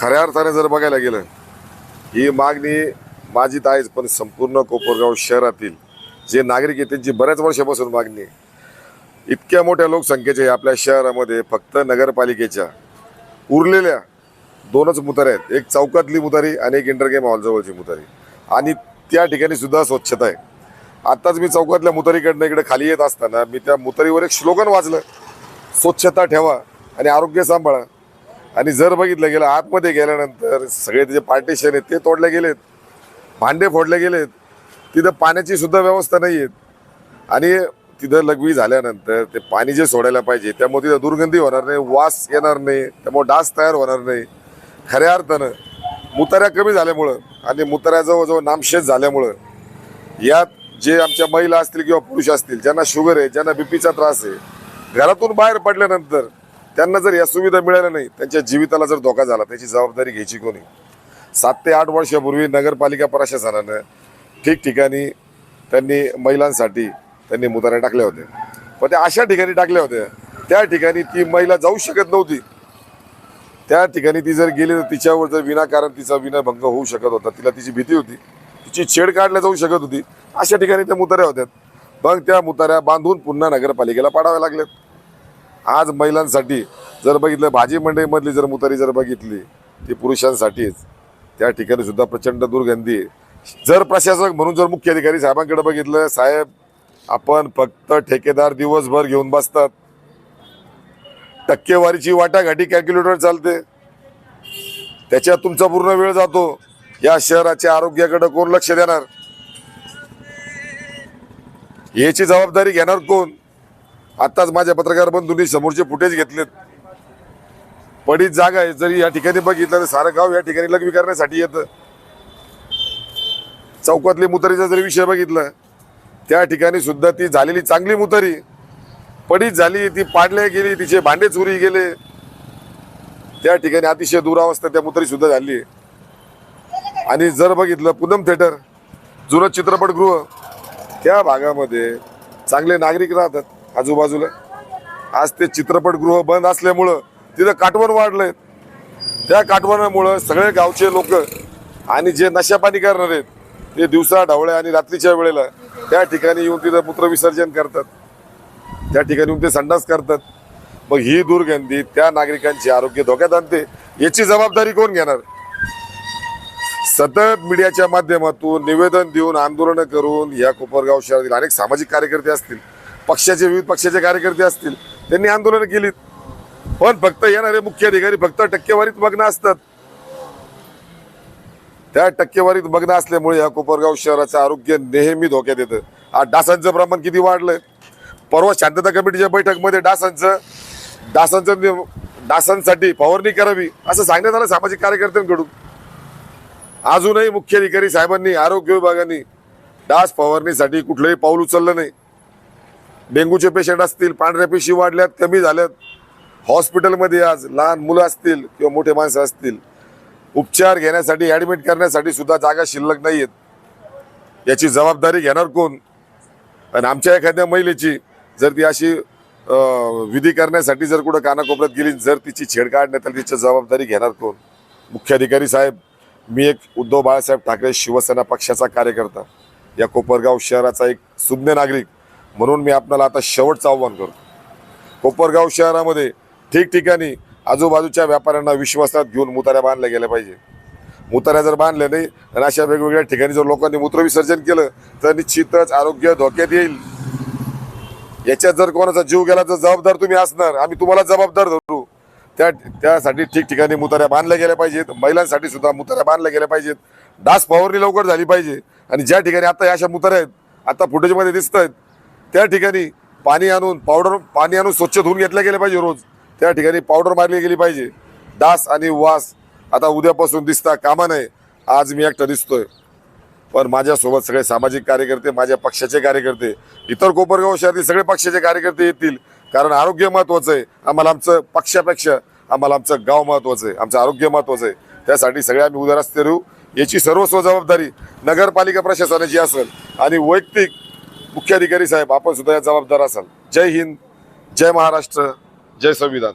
खऱ्या अर्थाने जर बघायला गेलं ही मागणी माझी तर आहेच पण संपूर्ण कोपरगाव शहरातील जे नागरिक आहेत त्यांची बऱ्याच वर्षापासून मागणी आहे. इतक्या मोठ्या लोकसंख्येचे आपल्या शहरामध्ये फक्त नगरपालिकेच्या उरलेल्या दोनच मुतारे आहेत. एक चौकातली मुतारी आणि एक इंटरगेम हॉलजवळची मुतारी. आणि त्या ठिकाणी सुद्धा स्वच्छता आहे. आत्ताच मी चौकातल्या मुतारीकडनं इकडे खाली येत असताना मी त्या मुतारीवर एक स्लोगन वाचलं स्वच्छता ठेवा आणि आरोग्य सांभाळा. आणि जर बघितलं गेलं आतमध्ये गेल्यानंतर सगळे त्याचे पार्टिशन आहेत ते तोडले गेलेत. भांडे फोडले गेलेत. तिथं पाण्याची सुद्धा व्यवस्था नाही आहेत आणि तिथं लघवी झाल्यानंतर ते पाणी जे सोडायला पाहिजे त्यामुळे तिथं दुर्गंधी होणार नाही वास येणार नाही त्यामुळे डास तयार होणार नाही. खऱ्या अर्थानं मुताऱ्या कमी झाल्यामुळं आणि मुताऱ्या जवळजवळ नामशेष झाल्यामुळं यात जे आमच्या महिला असतील किंवा पुरुष असतील ज्यांना शुगर आहे ज्यांना बीपीचा त्रास आहे घरातून बाहेर पडल्यानंतर त्यांना जर या सुविधा मिळाल्या नाही त्यांच्या जीविताला जर धोका झाला त्याची जबाबदारी घ्यायची कोणी? सात ते आठ वर्षापूर्वी नगरपालिका प्रशासनानं ठिकठिकाणी त्यांनी महिलांसाठी त्यांनी मुताऱ्या टाकल्या होत्या. पण त्या अशा ठिकाणी टाकल्या होत्या त्या ठिकाणी ती महिला जाऊ शकत नव्हती. त्या ठिकाणी ती जर गेली तर तिच्यावर जर विनाकारण तिचा विनाभंग होऊ शकत होता तिला तिची भीती होती तिची छेड काढल्या जाऊ शकत होती अशा ठिकाणी त्या मुताऱ्या होत्या. मग त्या मुताऱ्या बांधून पुन्हा नगरपालिकेला पाडाव्या लागल्यात. आज महिलांसाठी जर बघितलं भाजी मंडईमधली जर मुतारी जर बघितली ती पुरुषांसाठीच. त्या ठिकाणी सुद्धा प्रचंड दुर्गंधी आहे. जर प्रशासक म्हणून जर मुख्य अधिकारी साहेबांकडे बघितलं साहेब आपण फक्त ठेकेदार दिवसभर घेऊन बसतात. टक्केवारीची वाटाघाटी कॅल्क्युलेटर चालते. त्याच्यात तुमचा पूर्ण वेळ जातो. या शहराच्या आरोग्याकडे कोण लक्ष देणार? याची जबाबदारी घेणार कोण? आताच माझ्या पत्रकार बंधूंनी समोरचे फुटेज घेतलेत. पडीत जागा आहे जरी या ठिकाणी बघितलं तर सारं गाव या ठिकाणी लग्न करण्यासाठी येतं. चौकातली मुतारीचा जरी विषय बघितला त्या ठिकाणी सुद्धा ती झालेली चांगली मुतारी. पडीत झाली ती पाडल्या गेली तिचे भांडे चोरी गेले. त्या ठिकाणी अतिशय दुरावस्था त्या मुतारी सुद्धा झाली आणि जर बघितलं पूनम थिएटर जुनं चित्रपटगृह त्या भागामध्ये चांगले नागरिक राहतात. आजूबाजूला. आज ते चित्रपटगृह बंद असल्यामुळं तिथं काटवण वाढलंय. त्या काटवणामुळं सगळे गावचे लोक आणि जे नशापाणी करणार आहेत ते दिवसा ढवळ्या आणि रात्रीच्या वेळेला त्या ठिकाणी येऊन तिथं मूत्रविसर्जन करतात. त्या ठिकाणी येऊन ते संडास करतात. मग ही दुर्गंधी त्या नागरिकांचे आरोग्य धोक्यात आणते याची जबाबदारी कोण घेणार? सतत मीडियाच्या माध्यमातून निवेदन देऊन आंदोलनं करून या कोपरगाव शहरातील अनेक सामाजिक कार्यकर्ते असतील. पक्षाचे विविध पक्षाचे कार्यकर्ते असतील त्यांनी आंदोलनं केलीत. पण फक्त येणारे मुख्य अधिकारी फक्त टक्केवारीत मग्न असतात. त्या टक्केवारीत मग्न असल्यामुळे या कोपरगाव शहराचं आरोग्य नेहमी धोक्यात येतं. आज डासांचं प्रमाण किती वाढलंय? परवा शांतता कमिटीच्या बैठकमध्ये डासांचं डासांचं डासांसाठी फवारणी करावी असं सांगण्यात आलं सामाजिक कार्यकर्त्यांकडून. अजूनही मुख्य अधिकारी साहेबांनी आरोग्य विभागाने डास फवारणीसाठी कुठलंही पाऊल उचललं नाही. डेंग्यूचे पेशंट असतील पांढऱ्या पेशी वाढल्यात कमी झाल्यात. हॉस्पिटलमध्ये आज लहान मुलं असतील किंवा मोठे माणसं असतील उपचार घेण्यासाठी ॲडमिट करण्यासाठी सुद्धा जागा शिल्लक नाही आहेत याची जबाबदारी घेणार कोण? आणि आमच्या एखाद्या महिलेची जर ती अशी विधी करण्यासाठी जर कुठं कानाकोपऱ्यात गेली जर तिची छेड काढण्यात आली तिची जबाबदारी घेणार कोण? मुख्याधिकारी साहेब मी एक उद्धव बाळासाहेब ठाकरे शिवसेना पक्षाचा कार्यकर्ता. या कोपरगाव शहराचा एक सुज्ञ नागरिक. म्हणून मी आपल्याला आता शेवटचं आव्हान करतो. कोपरगाव शहरामध्ये ठिकठिकाणी आजूबाजूच्या व्यापाऱ्यांना विश्वासात घेऊन मुताऱ्या बांधल्या गेल्या पाहिजे. मुताऱ्या जर बांधल्या नाही आणि अशा वेगवेगळ्या ठिकाणी जर लोकांनी मूत्रविसर्जन केलं तर निश्चितच आरोग्य धोक्यात येईल. याच्यात जर कोणाचा जीव गेला तर जबाबदार तुम्ही असणार. आम्ही तुम्हाला जबाबदार धरू. त्या त्यासाठी ठिकठिकाणी मुताऱ्या बांधल्या गेल्या पाहिजेत. महिलांसाठी सुद्धा मुताऱ्या बांधल्या गेल्या पाहिजेत. डास फवारणी लवकर झाली पाहिजे. आणि ज्या ठिकाणी आता या अशा मुताऱ्या आहेत आता फुटेजमध्ये दिसत आहेत त्या ठिकाणी पाणी आणून पावडर पाणी आणून स्वच्छ धुवून घेतल्या गेल्या पाहिजे रोज. त्या ठिकाणी पावडर मारली गेली पाहिजे. डास आणि वास आता उद्यापासून दिसता कामा नये आज मी एकटा दिसतोय. पण माझ्यासोबत सगळे सामाजिक कार्यकर्ते माझ्या पक्षाचे कार्यकर्ते इतर कोपरगाव शहरातील सगळे पक्षाचे कार्यकर्ते येतील. कारण आरोग्य महत्वाचं आहे. आम्हाला आमचं पक्षापेक्षा आम्हाला आमचं गाव महत्वाचं आहे. आमचं आरोग्य महत्वाचं आहे. त्यासाठी सगळे आम्ही उदारस्थ राहू. याची सर्वस्व जबाबदारी नगरपालिका प्रशासनाची असेल आणि वैयक्तिक मुख्याधिकारी साहेब आपण सुद्धा या जबाबदार असाल. जय हिंद जय महाराष्ट्र जय संविधान.